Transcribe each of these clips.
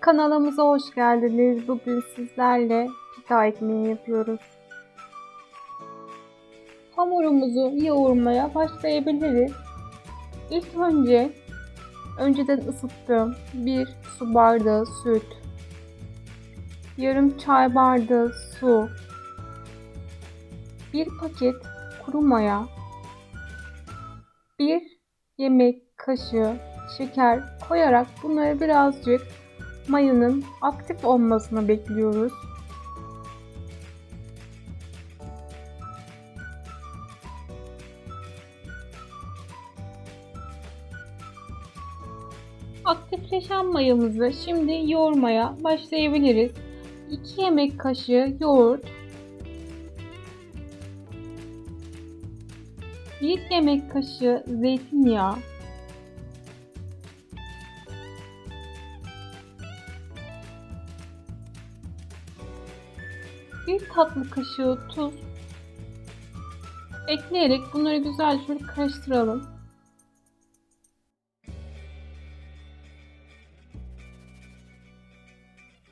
Kanalımıza hoş geldiniz. Bugün sizlerle pita ekmeği yapıyoruz. Hamurumuzu yoğurmaya başlayabiliriz. İlk önce önceden ısıttığım bir su bardağı süt, yarım çay bardağı su, bir paket kuru maya, bir yemek kaşığı şeker koyarak bunları birazcık mayanın aktif olmasını bekliyoruz. Aktifleşen mayamızı şimdi yoğurmaya başlayabiliriz. 2 yemek kaşığı yoğurt, 1 yemek kaşığı zeytinyağı, bir tatlı kaşığı tuz ekleyerek bunları güzel şöyle karıştıralım.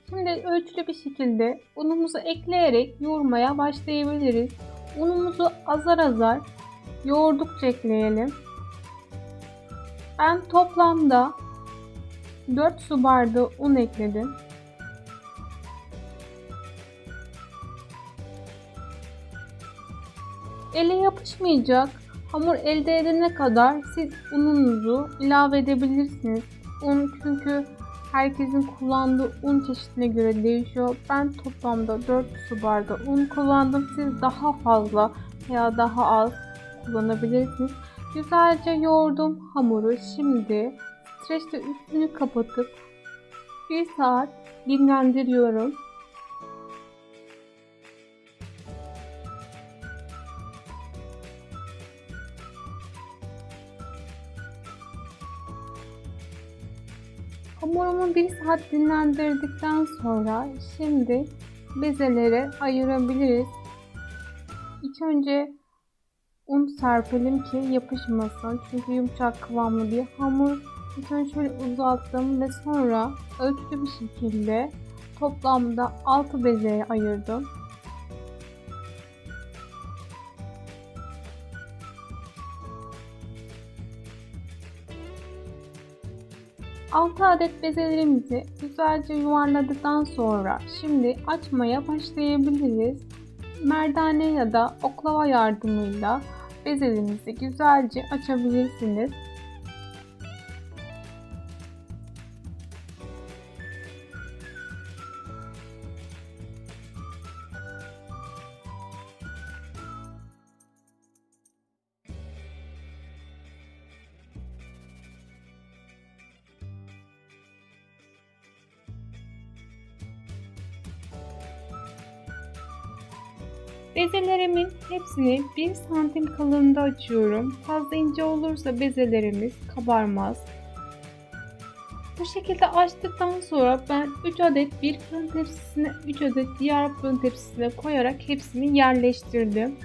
Şimdi ölçülü bir şekilde unumuzu ekleyerek yoğurmaya başlayabiliriz. Unumuzu azar azar yoğurdukça ekleyelim. Ben toplamda 4 su bardağı un ekledim. Ele yapışmayacak hamur elde edene kadar siz ununuzu ilave edebilirsiniz. Un çünkü herkesin kullandığı un çeşidine göre değişiyor. Ben toplamda 4 su bardağı un kullandım. Siz daha fazla veya daha az kullanabilirsiniz. Güzelce yoğurdum hamuru. Şimdi streçle üstünü kapatıp 1 saat dinlendiriyorum. Hamurumu bir saat dinlendirdikten sonra şimdi bezelere ayırabiliriz. İlk önce un serpelim ki yapışmasın. Çünkü yumuşak kıvamlı bir hamur. İlk önce şöyle uzattım ve sonra ölçülü bir şekilde toplamda 6 bezeye ayırdım. 6 adet bezelerimizi güzelce yuvarladıktan sonra şimdi açmaya başlayabiliriz. Merdane ya da oklava yardımıyla bezelerinizi güzelce açabilirsiniz. Bezelerimin hepsini 1 santim kalınlığında açıyorum. Fazla ince olursa bezelerimiz kabarmaz. Bu şekilde açtıktan sonra ben 3 adet bir fırın tepsisine 3 adet diğer fırın tepsisine koyarak hepsini yerleştirdim.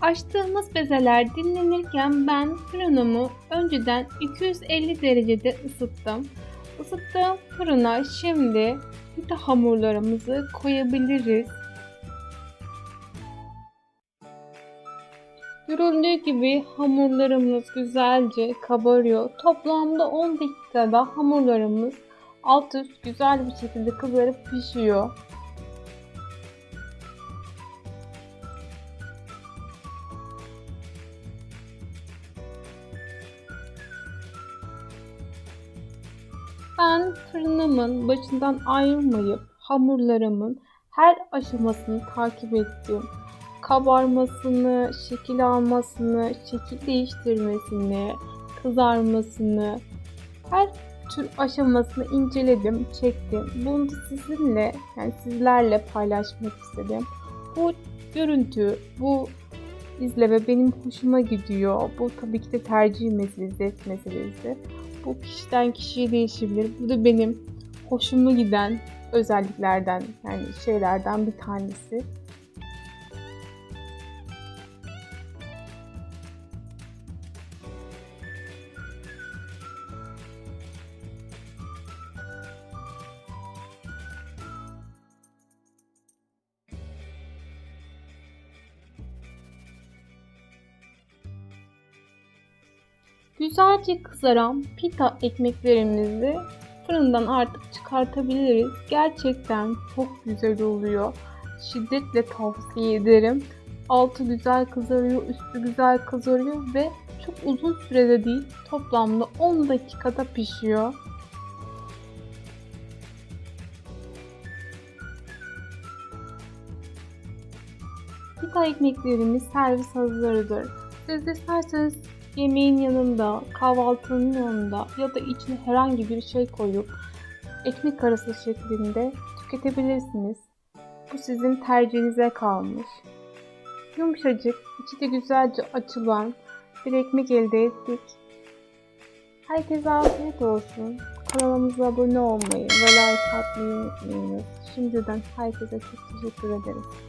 Açtığımız bezeler dinlenirken ben fırınımı önceden 250 derecede ısıttım. Isıttığım fırına şimdi bütün hamurlarımızı koyabiliriz. Görüldüğü gibi hamurlarımız güzelce kabarıyor. Toplamda 10 dakikada hamurlarımız alt üst güzel bir şekilde kızarıp pişiyor. Ben fırınımın başından ayrılmayıp hamurlarımın her aşamasını takip ettim kabarmasını, şekil almasını, şekil değiştirmesini, kızarmasını, her tür aşamasını inceledim, çektim. Bunu sizinle, yani sizlerle paylaşmak istedim. Bu görüntü, bu izleme benim hoşuma gidiyor. Bu tabii ki de tercih meselesi, zevk meselesi. Bu kişiden kişiye değişebilir. Bu da benim hoşuma giden özelliklerden yani şeylerden bir tanesi. Güzelce kızaran pita ekmeklerimizi fırından artık çıkartabiliriz. Gerçekten çok güzel oluyor. Şiddetle tavsiye ederim. Altı güzel kızarıyor, üstü güzel kızarıyor ve çok uzun sürede değil toplamda 10 dakikada pişiyor. Pita ekmeklerimiz servis hazırdır. Siz isterseniz yemeğin yanında, kahvaltının yanında ya da içine herhangi bir şey koyup ekmek arası şeklinde tüketebilirsiniz. Bu sizin tercihinize kalmış. Yumuşacık, içi de güzelce açılan bir ekmek elde ettik. Herkese afiyet olsun. Kanalımıza abone olmayı ve like atmayı unutmayınız. Şimdiden herkese çok teşekkür ederiz.